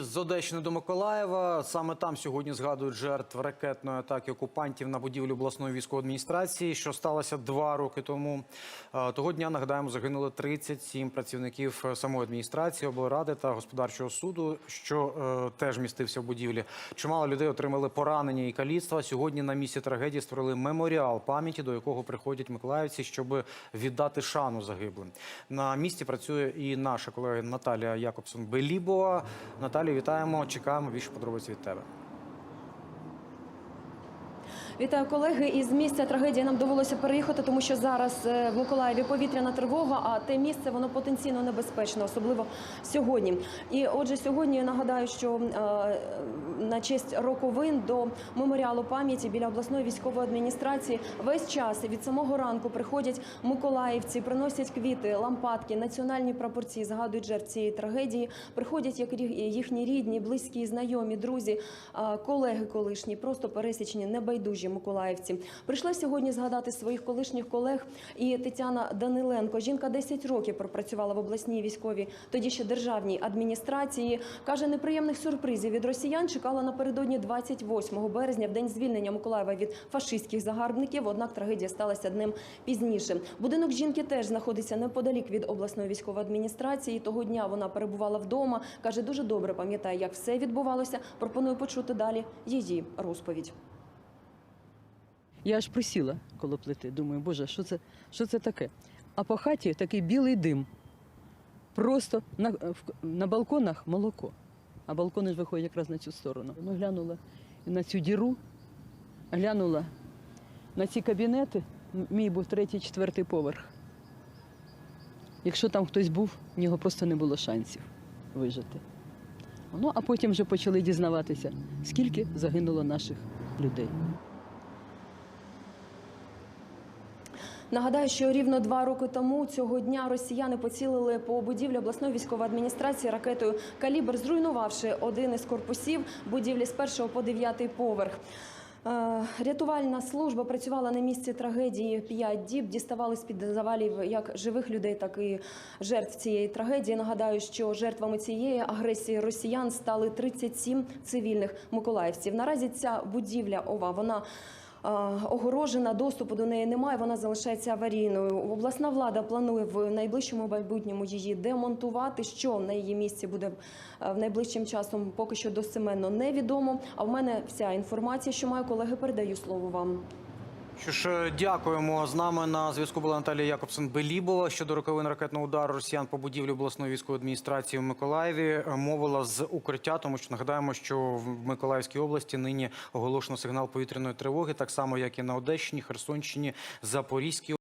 З Одещини до Миколаєва саме там сьогодні згадують жертв ракетної атаки окупантів на будівлю обласної військової адміністрації, що сталося два роки тому. Того дня нагадаємо, загинули 37 працівників е, самої адміністрації, облради та господарчого суду, що е, теж містився в будівлі. Чимало людей отримали поранення і каліцтва. Сьогодні на місці трагедії створили меморіал пам'яті, до якого приходять миколаївці, щоб віддати шану загиблим. На місці працює і наша колега Наталія Якобсон Белібова. Наталію, вітаємо. Чекаємо більше подробиць від тебе. Вітаю колеги. Із місця трагедії нам довелося переїхати, тому що зараз е, в Миколаєві повітряна тривога, а те місце воно потенційно небезпечне, особливо сьогодні. І отже, сьогодні я нагадаю, що е, на честь роковин до меморіалу пам'яті біля обласної військової адміністрації весь час від самого ранку приходять миколаївці, приносять квіти, лампадки, національні прапорці, згадують жертв цієї трагедії. Приходять як їхні рідні, близькі, знайомі, друзі, колеги колишні, просто пересічні, небайдужі миколаївці. Прийшла сьогодні згадати своїх колишніх колег і Тетяна Даниленко. Жінка 10 років пропрацювала в обласній військовій, тоді ще державній адміністрації. Каже, неприємних сюрпризів від росіян чекала напередодні 28 березня, в день звільнення Миколаєва від фашистських загарбників. Однак трагедія сталася днем пізніше. Будинок жінки теж знаходиться неподалік від обласної військової адміністрації. Того дня вона перебувала вдома. каже, дуже добре пам'ятає, як все відбувалося. Пропоную почути далі її розповідь. Я аж присіла коло плити. Думаю, боже, що це, що це таке? А по хаті такий білий дим. Просто на, на балконах молоко. А балкони ж виходять якраз на цю сторону. Ну, глянула на цю діру, глянула на ці кабінети. Мій був третій, четвертий поверх. Якщо там хтось був, в нього просто не було шансів вижити. Ну, а потім вже почали дізнаватися, скільки загинуло наших людей. Нагадаю, що рівно два роки тому цього дня росіяни поцілили по будівлі обласної військової адміністрації ракетою «Калібр», зруйнувавши один із корпусів будівлі з першого по дев'ятий поверх. Е, Рятувальна служба працювала на місці трагедії п'ять діб. Діставали з під завалів як живих людей, так і жертв цієї трагедії. Нагадаю, що жертвами цієї агресії росіян стали 37 цивільних миколаївців. Наразі ця будівля ова вона. Е, Огорожена, доступу до неї немає, вона залишається аварійною. Обласна влада планує в найближчому майбутньому її демонтувати. Що на її місці буде е, в найближчим часом, поки що достеменно невідомо. А в мене вся інформація, що маю колеги, передаю слово вам. Що ж, е, дякуємо. З нами на зв'язку була Наталія Якобсен-Белібова щодо роковин ракетного удару росіян по будівлі обласної військової адміністрації в Миколаєві. Е, Мовила з укриття, тому що нагадаємо, що в Миколаївській області нині оголошено сигнал повітряної тривоги, так само як і на Одещині, Херсонщині, Запорізькій.